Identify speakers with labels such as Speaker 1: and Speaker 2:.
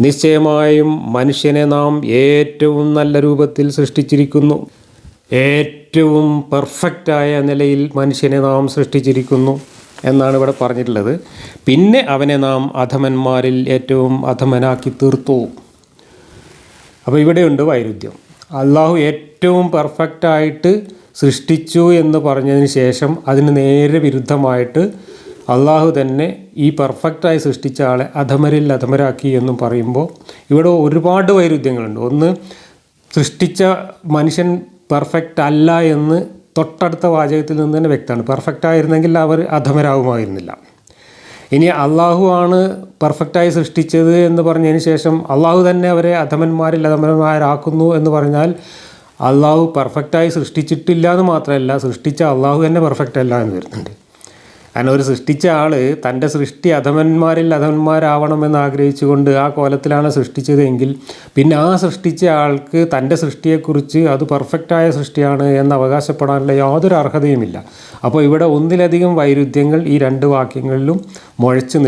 Speaker 1: നിശ്ചയമായും മനുഷ്യനെ നാം ഏറ്റവും നല്ല രൂപത്തിൽ സൃഷ്ടിച്ചിരിക്കുന്നു. ഏറ്റവും പെർഫെക്റ്റായ നിലയിൽ മനുഷ്യനെ നാം സൃഷ്ടിച്ചിരിക്കുന്നു എന്നാണ് ഇവിടെ പറഞ്ഞിട്ടുള്ളത്. പിന്നെ അവനെ നാം അധമന്മാരിൽ ഏറ്റവും അധമനാക്കി തീർത്തു. അപ്പോൾ ഇവിടെയുണ്ട് വൈരുദ്ധ്യം. അള്ളാഹു ഏറ്റവും പെർഫെക്റ്റായിട്ട് സൃഷ്ടിച്ചു എന്ന് പറഞ്ഞതിന് ശേഷം അതിന് നേരെ വിരുദ്ധമായിട്ട് അള്ളാഹു തന്നെ ഈ പെർഫെക്റ്റായി സൃഷ്ടിച്ച ആളെ അധമരിൽ അധമരാക്കി എന്നും പറയുമ്പോൾ ഇവിടെ ഒരുപാട് വൈരുദ്ധ്യങ്ങളുണ്ട്. ഒന്ന് സൃഷ്ടിച്ച മനുഷ്യൻ പെർഫെക്റ്റ് അല്ല എന്ന് തൊട്ടടുത്ത വാചകത്തിൽ നിന്ന് തന്നെ വ്യക്തമാണ്. പെർഫെക്റ്റ് ആയിരുന്നെങ്കിൽ അവർ അധമരാകുമായിരുന്നില്ല ഇനി അള്ളാഹു ആണ് പെർഫെക്റ്റായി സൃഷ്ടിച്ചത് എന്ന് പറഞ്ഞതിന് ശേഷം അള്ളാഹു തന്നെ അവരെ അധമന്മാരിൽ അധമന്മാരാക്കുന്നു എന്ന് പറഞ്ഞാൽ അള്ളാഹു പെർഫെക്റ്റായി സൃഷ്ടിച്ചിട്ടില്ല എന്ന് മാത്രമല്ല സൃഷ്ടിച്ച അള്ളാഹു തന്നെ പെർഫെക്റ്റ് അല്ല എന്ന് വരുന്നുണ്ട്. കാരണം ഒരു സൃഷ്ടിച്ച ആൾ തന്റെ സൃഷ്ടി അധമന്മാരിൽ അധമന്മാരാവണമെന്ന് ആഗ്രഹിച്ചുകൊണ്ട് ആ കോലത്തിലാണ് സൃഷ്ടിച്ചതെങ്കിൽ പിന്നെ ആ സൃഷ്ടിച്ച ആൾക്ക് തന്റെ സൃഷ്ടിയെക്കുറിച്ച് അത് പെർഫെക്റ്റായ സൃഷ്ടിയാണ് എന്ന് അവകാശപ്പെടാനുള്ള യാതൊരു അർഹതയുമില്ല. അപ്പോൾ ഇവിടെ ഒന്നിലധികം വൈരുദ്ധ്യങ്ങൾ ഈ രണ്ട് വാക്യങ്ങളിലും മുഴച്ചു നിൽക്കും